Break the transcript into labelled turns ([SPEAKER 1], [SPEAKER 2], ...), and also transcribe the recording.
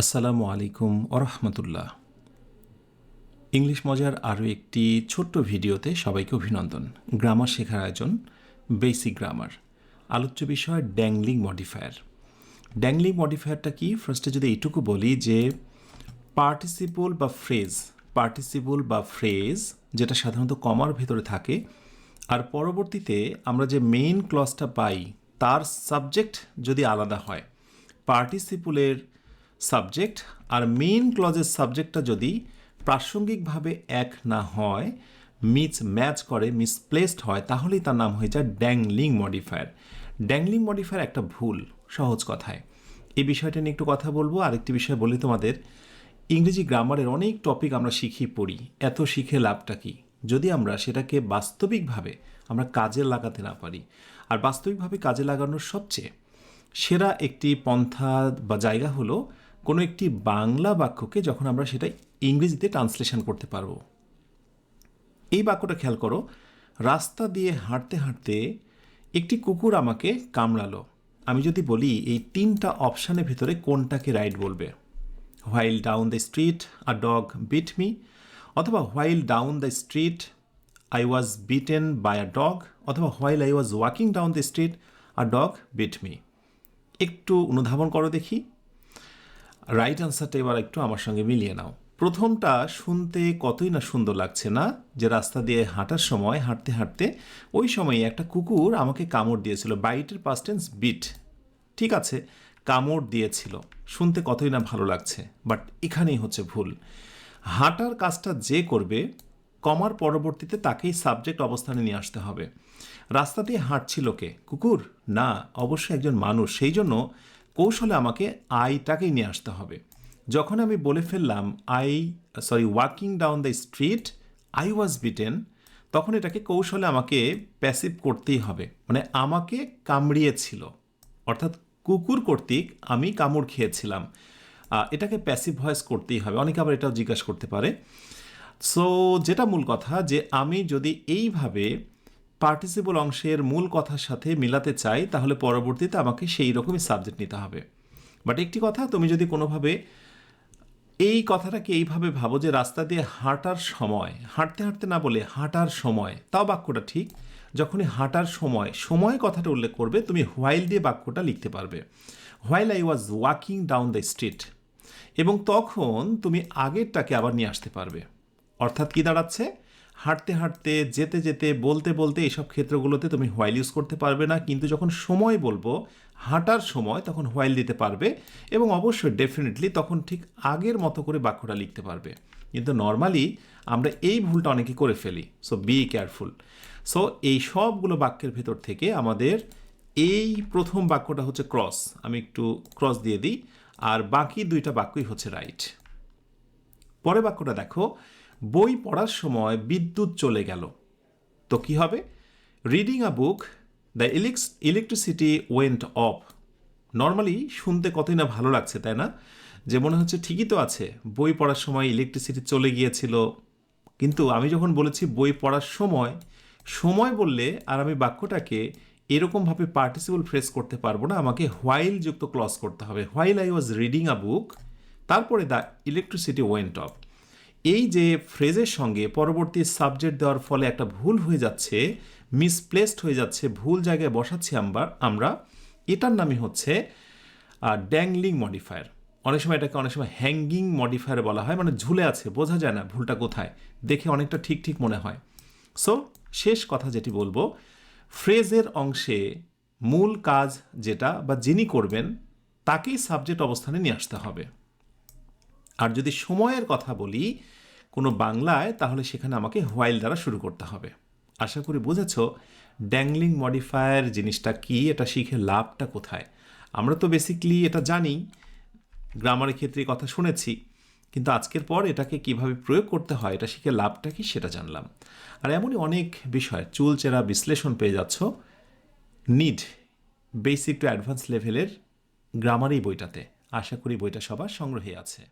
[SPEAKER 1] আসসালামু আলাইকুম ওরহমতুল্লাহ। ইংলিশ মজার আরও একটি ছোট্ট ভিডিওতে সবাইকে অভিনন্দন। গ্রামার শেখার আয়োজন, বেসিক গ্রামার। আলোচ্য বিষয় ড্যাংলিং মডিফায়ার। ড্যাংলিং মডিফায়ারটা কি? ফার্স্টে যদি এইটুকু বলি যে পার্টিসিপল বা ফ্রেজ পার্টিসিপল বা ফ্রেজ যেটা সাধারণত কমার ভেতরে থাকে, আর পরবর্তীতে আমরা যে মেইন ক্লজটা পাই, তার সাবজেক্ট যদি আলাদা হয় পার্টিসিপুলের সাবজেক্ট আর মেইন ক্লজের সাবজেক্টটা যদি প্রাসঙ্গিকভাবে এক না হয় মিস ম্যাচ করে মিসপ্লেসড হয়, তাহলেই তার নাম হয়ে যায় ড্যাংলিং মডিফায়ার ড্যাংলিং মডিফায়ার একটা ভুল, সহজ কথায়। এই বিষয়টা নিয়ে একটু কথা বলব। আরেকটি বিষয় বলি তোমাদের। ইংরেজি গ্রামারের অনেক টপিক আমরা শিখি পড়ি। এত শিখে লাভটা কি? যদি আমরা সেটাকে বাস্তবিকভাবে আমরা কাজে লাগাতে না পারি, আর বাস্তবিকভাবে কাজে লাগানোর সবচেয়ে সেরা একটি পন্থা বা জায়গা হলো কোনো একটি বাংলা বাক্যকে যখন আমরা সেটা ইংরেজিতে ট্রান্সলেশন করতে পারব। এই বাক্যটা খেয়াল করো, রাস্তা দিয়ে হাঁটতে হাঁটতে একটি কুকুর আমাকে কামড়ালো। আমি যদি বলি, এই তিনটা অপশানের ভিতরে কোনটাকে রাইট বলবে? While down the street a dog bit me অথবা while down the street I was beaten by a dog অথবা while I was walking down the street a dog bit me একটু অনুধাবন করো দেখি। রাইট আনসারটা এবার একটু আমার সঙ্গে মিলিয়ে নাও। প্রথমটা, শুনতে কতই না সুন্দর লাগছে না? যে রাস্তা দিয়ে হাঁটার সময়, হাঁটতে হাঁটতে ওই সময়ে একটা কুকুর আমাকে কামড় দিয়েছিল। বাইটের পাস্টেন্স বিট ঠিক আছে, কামড় দিয়েছিল। শুনতে কতই না ভালো লাগছে বাট এখানেই হচ্ছে ভুল। হাঁটার কাজটা যে করবে, কমার পরবর্তীতে তাকেই সাবজেক্ট অবস্থানে নিয়ে আসতে হবে। রাস্তা দিয়ে হাঁটছিল কে? কুকুর? না, অবশ্যই একজন মানুষ। সেই জন্য কৌশলে আমাকে আইটাকেই নিয়ে আসতে হবে। যখন আমি বলে ফেললাম, I, sorry, walking down the street, I was beaten, তখন এটাকে কৌশলে আমাকে প্যাসিভ করতেই হবে। মানে আমাকে কামড়িয়েছিল। অর্থাৎ কুকুর কর্তৃক আমি কামড় খেয়েছিলাম। এটাকে প্যাসিভ ভয়েস করতেই হবে। অনেকে আবার এটাও জিজ্ঞাসা করতে পারে। সো, যেটা মূল কথা যে আমি যদি এইভাবে পার্টিসিপল অংশের মূল কথার সাথে মিলাতে চাই, তাহলে পরবর্তীতে আমাকে সেই রকমই সাবজেক্ট নিতে হবে। বাট একটি কথা, তুমি যদি কোনোভাবে এই কথাটাকে এইভাবে ভাবো যে রাস্তা দিয়ে হাঁটার সময়, হাঁটতে হাঁটতে না বলে হাঁটার সময়, তাও বাক্যটা ঠিক, যখনই হাঁটার সময় সময় কথাটা উল্লেখ করবে, তুমি হোয়াইল দিয়ে বাক্যটা লিখতে পারবে। While I was walking down the street এবং তখন তুমি আগেরটাকে আবার নিয়ে আসতে পারবে। অর্থাৎ কি দাঁড়াচ্ছে? হাঁটতে হাঁটতে, যেতে যেতে, বলতে বলতে এইসব ক্ষেত্রগুলোতে তুমি হোয়াইল ইউজ করতে পারবে না। কিন্তু যখন সময় বলব, হাঁটার সময় তখন হোয়াইল দিতে পারবে এবং অবশ্যই ডেফিনেটলি তখন ঠিক আগের মতো করে বাক্যটা লিখতে পারবে। কিন্তু নর্মালি আমরা এই ভুলটা অনেকে করে ফেলি। সো বি কেয়ারফুল সো এই সবগুলো বাক্যের ভেতর থেকে আমাদের এই প্রথম বাক্যটা হচ্ছে ক্রস আমি একটু ক্রস দিয়ে দিই। আর বাকি দুইটা বাক্যই হচ্ছে রাইট পরে বাক্যটা দেখো, বই পড়ার সময় বিদ্যুৎ চলে গেল। তো কি হবে? Reading a book the electricity went off normally শুনতে কতই না ভালো লাগছে, তাই না? যে মনে হচ্ছে ঠিকই তো আছে, বই পড়ার সময় ইলেকট্রিসিটি চলে গিয়েছিল। কিন্তু আমি যখন বলেছি বই পড়ার সময় সময় বললে আর আমি বাক্যটাকে এরকমভাবে পার্টিসিপল ফ্রেস করতে পারব না, আমাকে হোয়াইল যুক্ত ক্লজ করতে হবে। While I was reading a book তারপরে দ্য ইলেকট্রিসিটি ওয়েন্ট অফ। এই যে ফ্রেজের সঙ্গে পরবর্তী সাবজেক্ট দেওয়ার ফলে একটা ভুল হয়ে যাচ্ছে মিসপ্লেসড হয়ে যাচ্ছে, ভুল জায়গায় বসাচ্ছি আমরা আমরা, এটার নামই হচ্ছে ড্যাংলিং মডিফায়ার অনেক সময় এটাকে অনেক সময় হ্যাঙ্গিং মডিফায়ার বলা হয় মানে ঝুলে আছে, বোঝা যায় না ভুলটা কোথায়, দেখে অনেকটা ঠিক ঠিক মনে হয়। সো শেষ কথা যেটি বলব, ফ্রেজের অংশে মূল কাজ যেটা বা যিনি করবেন, তাকেই সাবজেক্ট অবস্থানে নিয়ে আসতে হবে। আর যদি সময়ের কথা বলি কোনো বাংলায়, তাহলে সেখানে আমাকে হোয়াইল দ্বারা শুরু করতে হবে। আশা করি বুঝেছ ড্যাংলিং মডিফায়ার জিনিসটা কি, এটা শিখে লাভটা কোথায়? আমরা তো বেসিকলি এটা জানি গ্রামারের ক্ষেত্রে কথা শুনেছি, কিন্তু আজকের পর এটাকে কীভাবে প্রয়োগ করতে হয়, এটা শিখে লাভটা কি সেটা জানলাম। আর এমনই অনেক বিষয় চুলচেরা বিশ্লেষণ পেয়ে যাচ্ছ নিড বেসিক টু অ্যাডভান্স লেভেলের গ্রামার এই বইটাতে। আশা করি বইটা সবার সংগ্রহে আছে।